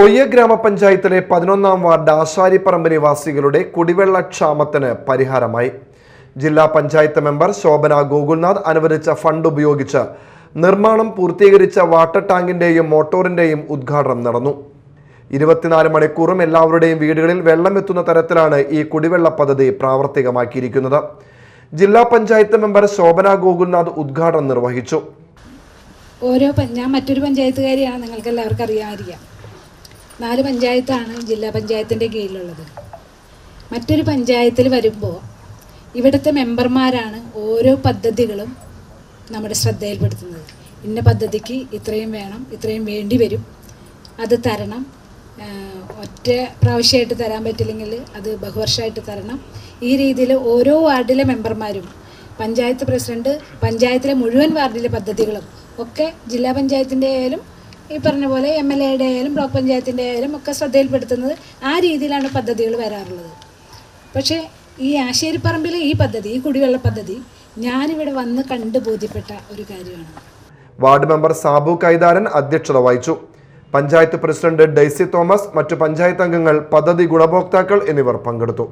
പൊയ്യ ഗ്രാമപഞ്ചായത്തിലെ പതിനൊന്നാം വാർഡ് ആശാരിപ്പറമ്പ് നിവാസികളുടെ കുടിവെള്ള ക്ഷാമത്തിന് പരിഹാരമായി. ജില്ലാ പഞ്ചായത്ത് മെമ്പർ ശോഭന ഗോകുൽനാഥ് അനുവദിച്ച ഫണ്ട് ഉപയോഗിച്ച് നിർമ്മാണം പൂർത്തീകരിച്ച വാട്ടർ ടാങ്കിന്റെയും മോട്ടോറിന്റെയും ഉദ്ഘാടനം നടന്നു. ഇരുപത്തിനാല് മണിക്കൂറും എല്ലാവരുടെയും വീടുകളിൽ വെള്ളം എത്തുന്ന തരത്തിലാണ് ഈ കുടിവെള്ള പദ്ധതി പ്രാവർത്തികമാക്കിയിരിക്കുന്നത്. ജില്ലാ പഞ്ചായത്ത് മെമ്പർ ശോഭന ഗോകുൽനാഥ് ഉദ്ഘാടനം നിർവഹിച്ചു. ഓരോ ഞാൻ മറ്റൊരു പഞ്ചായത്തുകാരിയാണ് നിങ്ങൾക്ക് എല്ലാവർക്കും അറിയാമായിരിക്കാം നാല് പഞ്ചായത്താണ് ജില്ലാ പഞ്ചായത്തിന്റെ കീഴിലുള്ളത്. മറ്റൊരു പഞ്ചായത്തിൽ വരുമ്പോൾ ഇവിടുത്തെ മെമ്പർമാരാണ് ഓരോ പദ്ധതികളും നമ്മുടെ ശ്രദ്ധയിൽപ്പെടുത്തുന്നത്. ഇന്ന പദ്ധതിക്ക് ഇത്രയും വേണം ഇത്രയും വേണ്ടി വരും. അത് തരണം. ഒറ്റ പ്രാവശ്യമായിട്ട് തരാൻ പറ്റില്ലെങ്കിൽ അത് ബഹുവർഷമായിട്ട് തരണം. ഈ രീതിയിൽ ഓരോ വാർഡിലെ മെമ്പർമാരും പഞ്ചായത്ത് പ്രസിഡന്റ് പഞ്ചായത്തിലെ മുഴുവൻ വാർഡിലെ പദ്ധതികളും ഒക്കെ ജില്ലാ പഞ്ചായത്തിന്റെ ആയാലും ഈ പറഞ്ഞ പോലെ എം എൽ എയുടെ ആയാലും ബ്ലോക്ക് പഞ്ചായത്തിന്റെ ആയാലും ഒക്കെ ശ്രദ്ധയിൽപ്പെടുത്തുന്നത് ആ രീതിയിലാണ് പദ്ധതികൾ വരാറുള്ളത്. പക്ഷേ ഈ ആശേരിപ്പറമ്പിലെ ഈ പദ്ധതി ഈ കുടിവെള്ള പദ്ധതി ഞാനിവിടെ വന്ന് കണ്ട് ബോധ്യപ്പെട്ട ഒരു കാര്യമാണ്. വാർഡ് മെമ്പർ സാബു കൈതാരൻ അധ്യക്ഷത വഹിച്ചു. പഞ്ചായത്ത് പ്രസിഡന്റ് ഡെയ്സി തോമസ് മറ്റു പഞ്ചായത്ത് അംഗങ്ങൾ പദ്ധതി ഗുണഭോക്താക്കൾ എന്നിവർ പങ്കെടുത്തു.